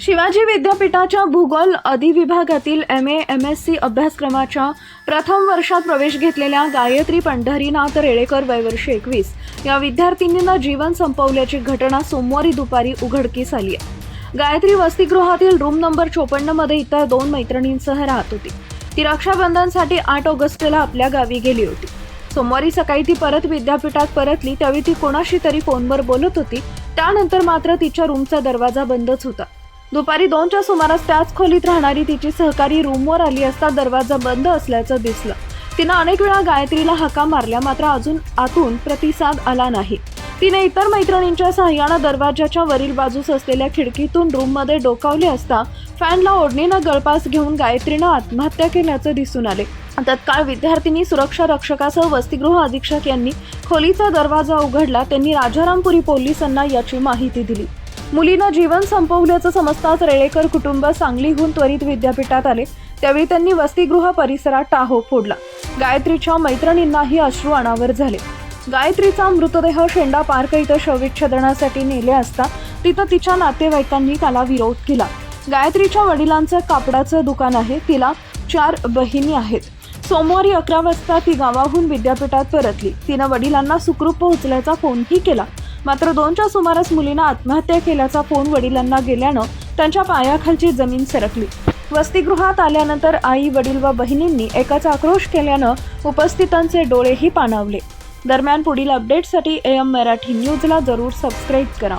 शिवाजी विद्यापीठाच्या भूगोल अधिविभागातील M A M S C अभ्यासक्रमाच्या प्रथम वर्षात प्रवेश घेतलेल्या गायत्री पंढरीनाथ रेळेकर वयवर्ष एकवीस या विद्यार्थिनीनं जीवन संपवल्याची घटना सोमवारी दुपारी उघडकीस आली आहे. गायत्री वसतिगृहातील रूम नंबर चोपन्नमध्ये इतर दोन मैत्रिणींसह राहत होती. ती रक्षाबंधनसाठी आठ ऑगस्टला आपल्या गावी गेली होती. सोमवारी सकाळी ती परत विद्यापीठात परतली त्यावेळी ती कोणाशी तरी फोनवर बोलत होती. त्यानंतर मात्र तिच्या रूमचा दरवाजा बंदच होता. दुपारी दोनच्या सुमारास त्याच खोलीत राहणारी तिची सहकारी रूमवर आली असता दरवाजा बंद असल्याचं दिसलं. तिनं अनेक वेळा गायत्रीला हाका मारल्या मात्र अजून आतून प्रतिसाद आला नाही. तिने इतर मैत्रिणींच्या सहाय्यानं दरवाजाच्या वरील बाजूस असलेल्या खिडकीतून रूममध्ये डोकावले असता फॅनला ओढणीनं गळपास घेऊन गायत्रीनं आत्महत्या केल्याचं दिसून आले. तत्काळ विद्यार्थिनी सुरक्षा रक्षकासह वसतिगृह अधीक्षक यांनी खोलीचा दरवाजा उघडला. त्यांनी राजारामपुरी पोलिसांना याची माहिती दिली. मुलीनं जीवन संपवल्याचं समजताच रेळेकर कुटुंब सांगलीहून त्वरित विद्यापीठात आले. त्यावेळी त्यांनी वसतिगृह परिसरात टाहो फोडला. गायत्रीच्या मैत्रिणींनाही अश्रू अनावर झाले. गायत्रीचा मृतदेह शेंडा पार्क इथं शवविच्छेदनासाठी नेले असता तिथं तिच्या नातेवाईकांनी त्याला विरोध केला. गायत्रीच्या वडिलांचं कापडाचं दुकान आहे तिला चार बहिणी आहेत. सोमवारी अकरा वाजता ती गावाहून विद्यापीठात परतली. तिनं वडिलांना सुखरूप पोहोचल्याचा फोनही केला. मात्र दोनच्या सुमारास मुलीनं आत्महत्या केल्याचा फोन वडिलांना गेल्यानं त्यांच्या पायाखालची जमीन सरकली. वसतिगृहात आल्यानंतर आई वडील व बहिणींनी एकाच आक्रोश केल्यानं उपस्थितांचे डोळेही पाणावले. दरम्यान पुढील अपडेटसाठी एम मराठी न्यूजला जरूर सबस्क्राईब करा.